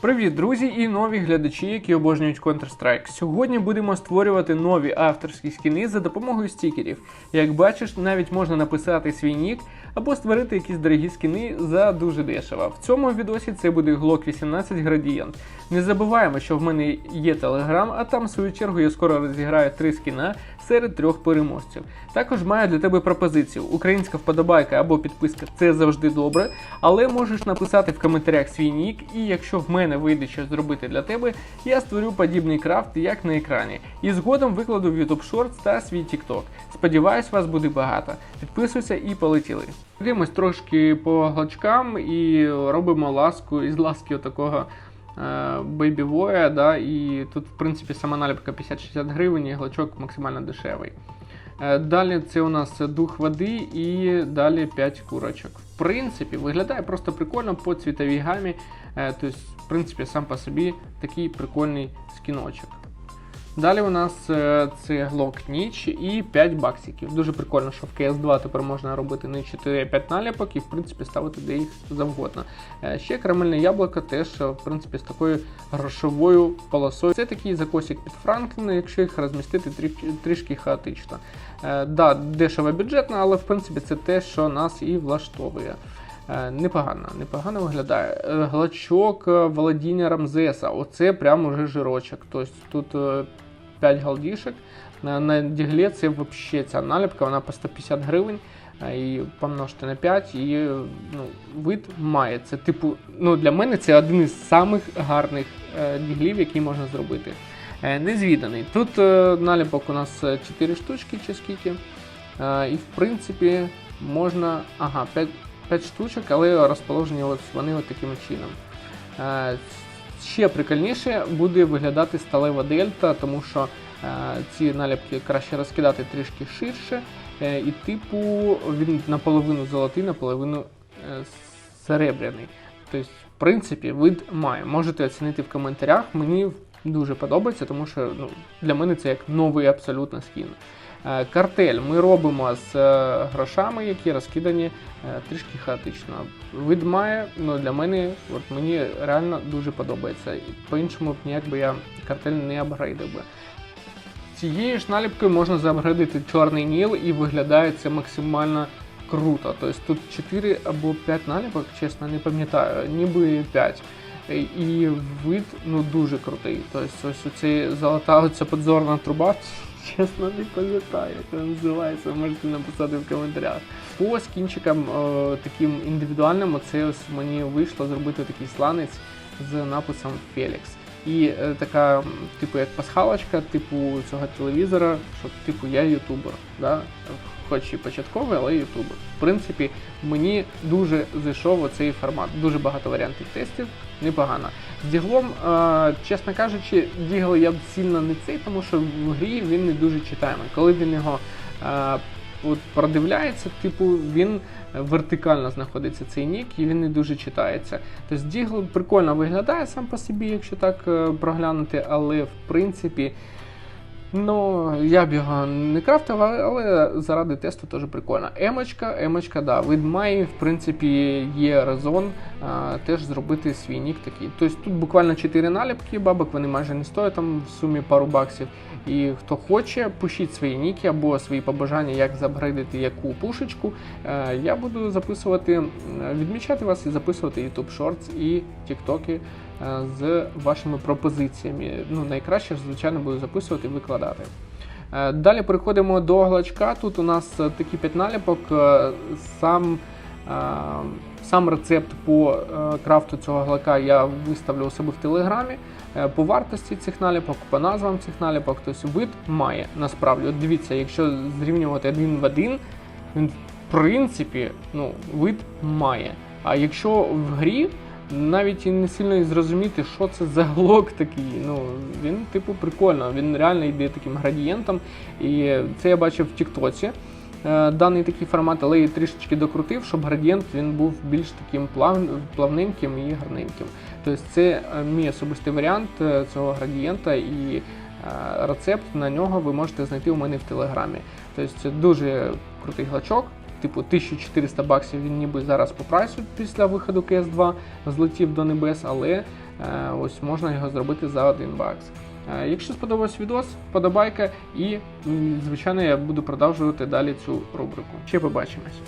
Привіт, друзі, і нові глядачі, які обожнюють Counter-Strike. Сьогодні будемо створювати нові авторські скіни за допомогою стікерів. Як бачиш, навіть можна написати свій нік або створити якісь дорогі скіни за дуже дешево. В цьому відосі це буде Glock 18 Gradient. Не забуваємо, що в мене є Telegram, а там в свою чергу я скоро розіграю три скіна серед трьох переможців. Також маю для тебе пропозицію: українська вподобайка або підписка це завжди добре, але можеш написати в коментарях свій нік, і якщо в мене вийде щось зробити для тебе, я створю подібний крафт, як на екрані. І згодом викладу в YouTube Shorts та свій TikTok. Сподіваюсь, вас буде багато. Підписуйся і полетіли. Дивимось трошки по глачкам і робимо ласку із ласки Baby Voya, да, і тут, в принципі, сама наліпка 50-60 гривень, і глачок максимально дешевий. Е, Далі це у нас дух води і далі 5 курочок. В принципі, виглядає просто прикольно по цвітовій гамі. Тобто, в принципі, сам по собі такий прикольний скіночок. Далі у нас це Glock Ніч і 5 баксиків. Дуже прикольно, що в CS2 тепер можна робити не 4 а 5 наліпок і в принципі ставити де їх завгодно. Е, Ще карамельне яблуко теж е, в принципі з такою грошовою полосою. Це такий закосик під Франкліна, якщо їх розмістити трішки хаотично. Е, Да, дешево бюджетно, але в принципі це те, що нас і влаштовує. Е, Непогано, непогано виглядає. Е, Глачок е, володіння Рамзеса. Оце прям уже жирочок. Тобто тут е, 5 галдішек. На, на діглі це взагалі ця наліпка, вона по 150 гривень. І помножити на 5, і ну, вид має. Це типу, ну для мене це один із самих гарних діглів, які можна зробити. Незвіданий. Тут наліпок у нас 4 штучки чи скільки. І в принципі можна. Ага, 5, 5 штучок, але розположені вони таким чином. Е, ще прикольніше буде виглядати сталева дельта, тому що е, ці наліпки краще розкидати трішки ширше. Е, і типу він наполовину золотий, наполовину серебряний. Тобто, в принципі, вид має. Можете оцінити в коментарях. Мені дуже подобається, тому що ну, для мене це як новий абсолютно скін. Е, Картель ми робимо з е, грошами, які розкидані е, трішки хаотично. Вид має, ну для мене, от мені реально дуже подобається. По-іншому ніяк би я картель не апгрейдив би. Цією ж наліпкою можна заапгрейдити чорний ніл і виглядає це максимально круто. Тобто тут 4 або 5 наліпок, чесно, не пам'ятаю, ніби 5. І вид ну дуже крутий. Тобто ось оцей золота оця подзорна труба. Чесно, не пам'ятаю, як вона називається, можете написати в коментарях. По скінчикам е, таким індивідуальним, оце мені вийшло зробити такий сланець з написом Фелікс. І е, така, типу, як пасхалочка, типу цього телевізора, що типу я ютубер. Да? Хоч і початковий, але ютубер. В принципі, мені дуже зайшов оцей формат. Дуже багато варіантів тестів, непогано. З діглом, е, чесно кажучи, дігл я б сильно не цей, тому що в грі він не дуже читаємий. Коли він його е, от продивляється, типу, він вертикально знаходиться цей нік і він не дуже читається. Тобто дігл прикольно виглядає сам по собі, якщо так е, проглянути, але в принципі. Ну, я б його не крафтив, але- заради тесту теж прикольно. Емочка, емочка, да, від має, в принципі, є резон а, теж зробити свій нік такий. Тобто тут буквально 4 наліпки бабок, вони майже не стоять там в сумі пару баксів. І хто хоче, пишіть свої ніки або свої побажання, як заапгрейдити яку пушечку. Е, Я буду записувати, відмічати вас і записувати YouTube Shorts і TikTok з вашими пропозиціями. Ну, найкраще, звичайно, буду записувати і викладати. Е, Далі переходимо до глачка. Тут у нас е, такі 5 наліпок. Е, Сам, е, сам рецепт по е, крафту цього глака я виставлю у себе в телеграмі. Е, По вартості цих наліпок, по назвам цих наліпок, тобто вид має насправді. От дивіться, якщо зрівнювати один в один, він в принципі ну, вид має. А якщо в грі навіть і не сильно зрозуміти, що це за глок такий. Ну він, типу, прикольно. Він реально йде таким градієнтом. І це я бачив в Тіктоці. е, Даний такий формат, але я трішечки докрутив, щоб градієнт він був більш таким плав, плавненьким і гарненьким. Тобто це е, мій особистий варіант е, цього градієнта і рецепт на нього ви можете знайти у мене в телеграмі. Тобто це дуже крутий глачок. Типу 1400 баксів він ніби зараз по прайсу після виходу CS2 злетів до небес, але Е, Ось можна його зробити за 1 бакс. Е, Якщо сподобався відос, вподобайка і, звичайно, я буду продовжувати далі цю рубрику. Ще побачимось.